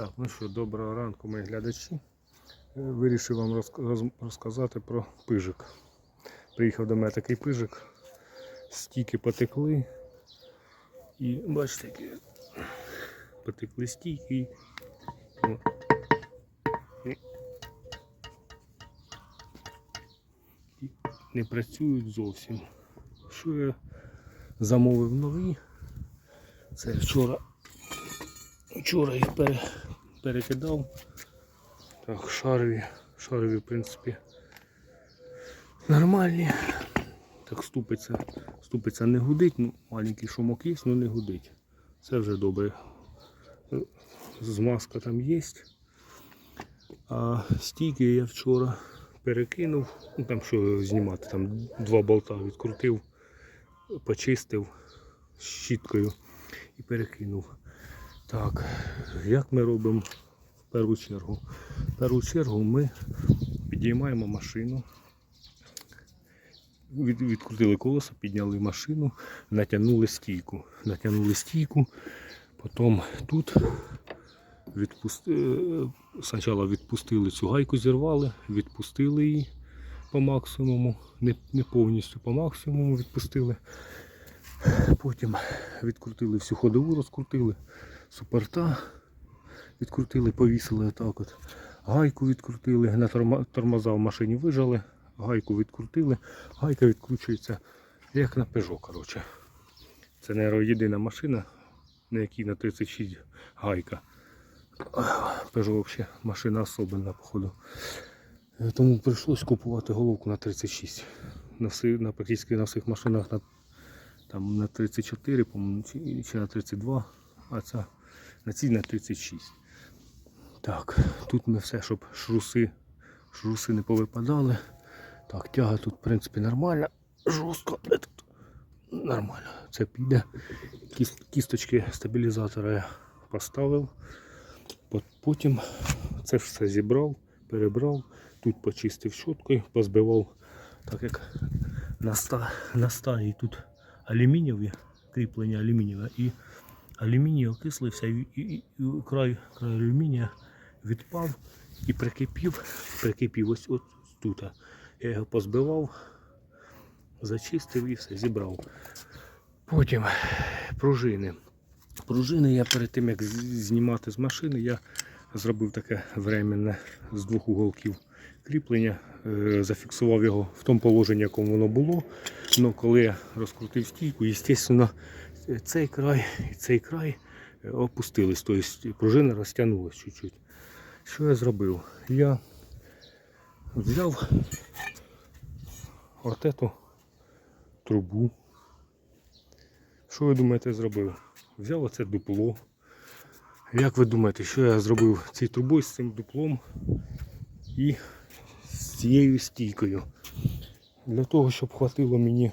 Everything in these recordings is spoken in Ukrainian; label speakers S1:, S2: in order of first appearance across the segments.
S1: Так, ну що, доброго ранку, мої глядачі. Е, Вирішив вам розказати про пижик. Приїхав до мене такий пижик, стійки потекли. І бачите, які потекли стійки. І- не працюють зовсім. Що я замовив нові? Це вчора Вчора їх пере, перекидав. Так, шарові, шарові, в принципі, нормальні. Так ступиця, ступиця не гудить, ну маленький шумок є, але не гудить. Це вже добре. Змазка там є. А стійки я вчора перекинув. Ну там що знімати, там два болта відкрутив, почистив щіткою і перекинув. Так, як ми робимо в першу чергу? В першу чергу ми підіймаємо машину, відкрутили колесо, підняли машину, натягнули стійку. Натягнули стійку, потім тут відпусти, е, спочатку відпустили цю гайку, зірвали, відпустили її по максимуму, не, не повністю по максимуму відпустили. Потім відкрутили всю ходову, розкрутили супорта відкрутили, повісили отак от. Гайку відкрутили, на тормоза в машині вижали, гайку відкрутили, гайка відкручується як на Peugeot, коротше. Це, мабуть, єдина машина, на якій на 36 гайка. Peugeot взагалі машина особлива, походу. Е, Тому прийшлось купувати головку на 36. На, всі, на практично на всіх машинах на, там, на 34, по-моєму, чи, на 32, а ця на цій на 36. Так, тут ми все, щоб шруси, шруси не повипадали. Так, тяга тут, в принципі, нормальна. Жорстко. Тут? Нормально. Це піде. Кісточки стабілізатора я поставив. Потім це все зібрав, перебрав, тут почистив щоткою, позбивав, так як на, ста, тут алюмінієві, кріплення алюмінієве і алюміній окислився і, і, і край, край алюмінія відпав і прикипів, прикипів ось от тут. Я його позбивав, зачистив і все, зібрав. Потім пружини. Пружини я перед тим як знімати з машини, я зробив таке временне з двох уголків кріплення, е, зафіксував його в тому положенні, якому воно було. Ну, коли я розкрутив стійку, звісно, цей край і цей край е, опустились, тобто пружина розтягнулась чуть-чуть. Що я зробив? Я взяв от трубу. Що ви думаєте, зробив? Взяв оце дупло. Як ви думаєте, що я зробив цією трубою з цим дуплом і з цією стійкою? Для того, щоб хватило мені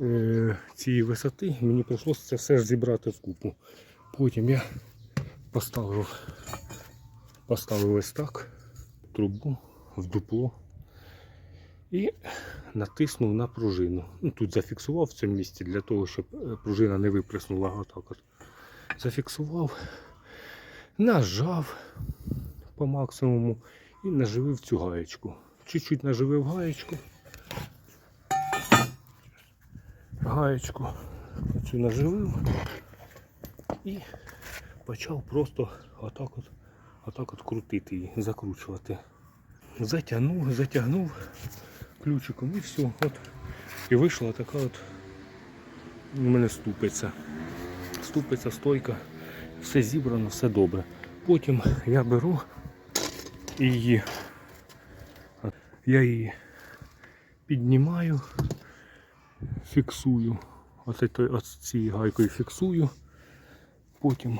S1: е, цієї висоти, мені прийшлося це все ж зібрати в купу. Потім я поставив, поставив ось так трубу в дупло і натиснув на пружину. Ну, тут зафіксував в цьому місці для того, щоб е, пружина не випреснула отак от. Зафіксував, нажав по максимуму і наживив цю гаєчку. Чуть-чуть наживив гаєчку. Гаєчку цю наживив і почав просто отак от, отак от крутити її, закручувати. Затягнув, затягнув ключиком і все. От. І вийшла така от у мене ступиця. Ступиця, стойка, все зібрано, все добре. Потім я беру її, я її піднімаю, фіксую. Оце, той- цією гайкою фіксую. Потім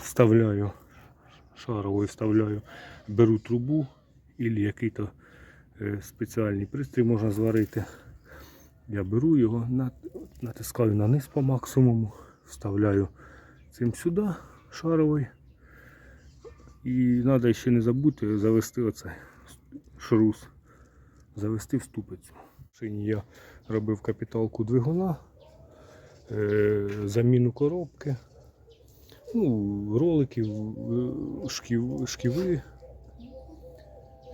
S1: вставляю, шаровою вставляю, беру трубу або який-то е, спеціальний пристрій можна зварити. Я беру його, натискаю на низ по максимуму, вставляю цим сюди шаровий. І треба ще не забути завести оцей шрус, завести в ступицю. Машині я робив капіталку двигуна, е, заміну коробки. ну, роликів, е, шків, шківи,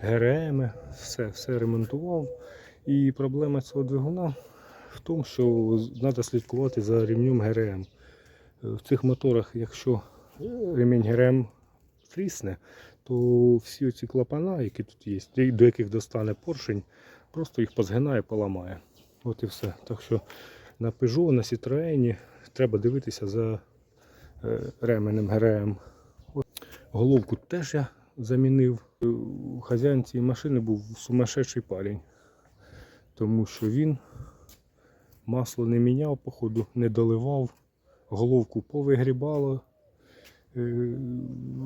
S1: ГРМ, все, все ремонтував. І проблема цього двигуна в тому, що треба слідкувати за рівнем ГРМ. В цих моторах, якщо е, ремінь ГРМ трісне, то всі ці клапана, які тут є, до яких достане поршень, просто їх позгинає, поламає. От і все. Так що на Peugeot, на Citroën треба дивитися за е, ременем ГРМ. Головку теж я замінив. Е, Хазяїн цієї машини був сумасшедший парень, тому що він масло не міняв, походу, не доливав, головку повигрібало. Е,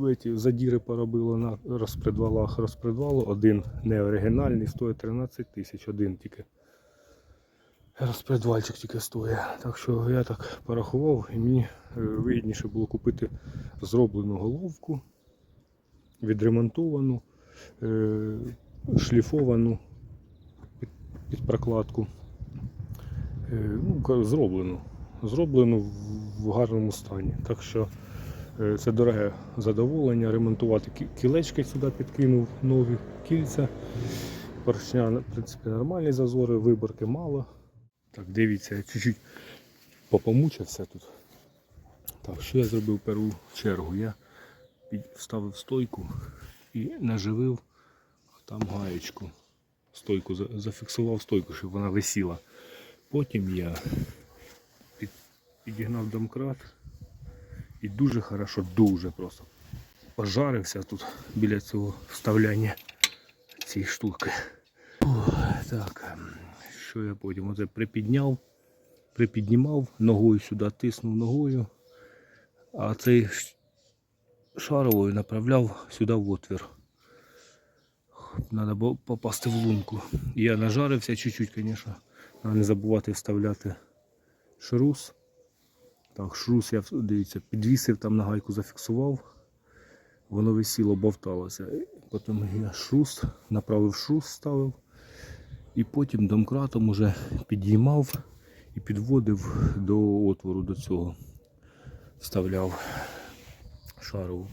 S1: Эти задіри поробило на розпредвалах, розпредвалу. Один неоригінальний, стоїть 13 тисяч, один тільки. Розпредвальчик тільки стоїть. Так що я так порахував і мені е, вигідніше було купити зроблену головку, відремонтовану, е, шліфовану під, прокладку. Е, Ну, зроблену. Зроблену в- гарному стані. Так що е, це дороге задоволення. Ремонтувати кілечки сюди підкинув, нові кільця. Поршня, в принципі, нормальні зазори, виборки мало. Так, дивіться, я чуть-чуть попомучився тут. Так, що я зробив першу чергу? Я вставив стойку і наживив там гаєчку. Стойку, зафіксував стойку, щоб вона висіла. Потім я підігнав домкрат і дуже хорошо, дуже просто пожарився тут біля цього вставляння цієї штуки. Так, що я потім оце припідняв, припіднімав, ногою сюди тиснув ногою, а цей шаровою направляв сюди в отвір. Треба було попасти в лунку. Я нажарився чуть-чуть, звісно. Треба не забувати вставляти шрус. Так, шрус я дивіться, підвісив там на гайку зафіксував. Воно висіло, бовталося. Потім я шрус, направив шрус, ставив. І потім домкратом уже підіймав і підводив до отвору до цього. Вставляв шарову.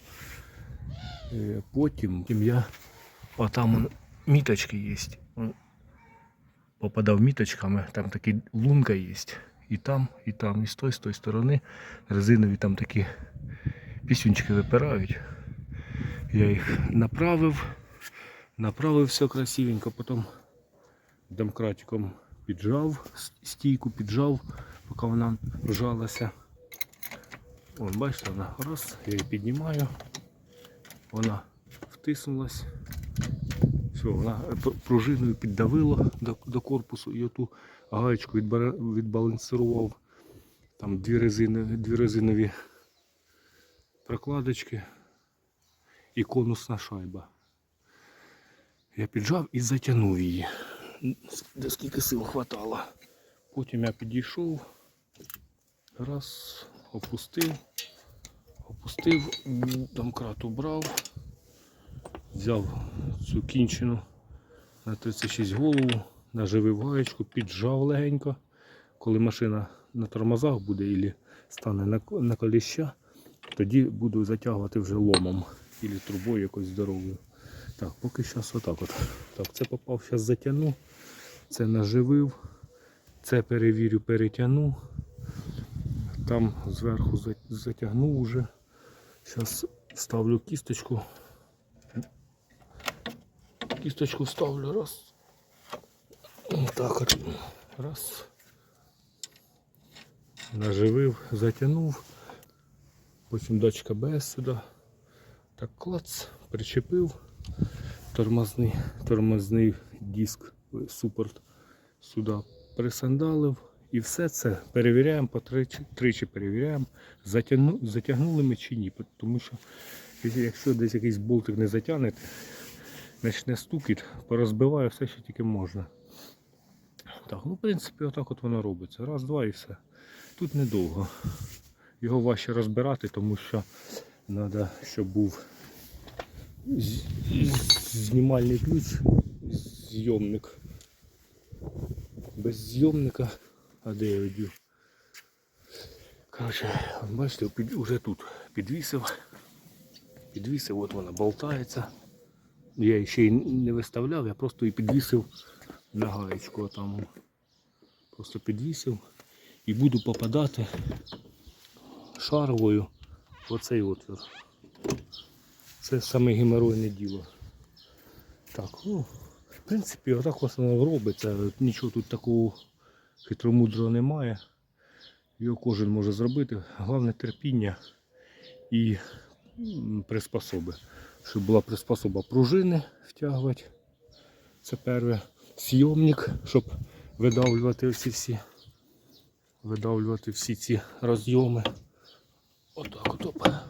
S1: Е, Потім я а там міточки є. Попадав міточками, там такі лунка є. І там, і там, і з тої, з тої сторони резинові там такі пісюнчики випирають. Я їх направив, направив все красивенько, потім домкратиком піджав, стійку піджав, поки вона вжалася. Вон, бачите, вона раз, я її піднімаю, вона втиснулась. Все, вона пружиною піддавила до, до корпусу і оту гаєчку відбалансував. Там дві, резини, дві резинові прокладочки і конусна шайба. Я піджав і затягнув її. Де скільки сил хватало. Потім я підійшов, раз, опустив, опустив, домкрат убрав, взяв цю кінчину на 36 голову, наживив гаєчку, піджав легенько. Коли машина на тормозах буде і стане на, коліща, тоді буду затягувати вже ломом або трубою якоюсь здоровою. Так, поки зараз отак от. Так, це попав, зараз затягну, це наживив, це перевірю, перетягну. Там зверху затягнув уже. Зараз ставлю кісточку. Кісточку ставлю раз. Так от. Раз. Наживив, затягнув. Потім датчик АБС сюди. Так клац, причепив. Тормозний, тормозний диск, супорт сюди присандалив. І все це перевіряємо по тричі, тричі перевіряємо, затягну, затягнули ми чи ні. Тому що якщо десь якийсь болтик не затягнете, почне стукіт, порозбиває все, що тільки можна. Так, ну в принципі, отак от воно робиться. Раз, два і все. Тут недовго. Його важче розбирати, тому що треба, щоб був знімальний ключ, зйомник. Без зйомника, а де я веду? Коротше, бачите, уже тут підвісив. Підвісив, от вона болтається. Я ще й не виставляв, я просто її підвісив на гаєчку там. Просто підвісив і буду попадати шаровою в оцей отвір. Це саме геморойне діло. Так, ну, в принципі, отак воно робиться. Нічого тут такого хитромудрого немає. Його кожен може зробити. Головне терпіння і приспособи. Щоб була приспособа пружини втягувати. Це перше. Сйомник, щоб видавлювати всі всі видавлювати всі ці розйоми. Отак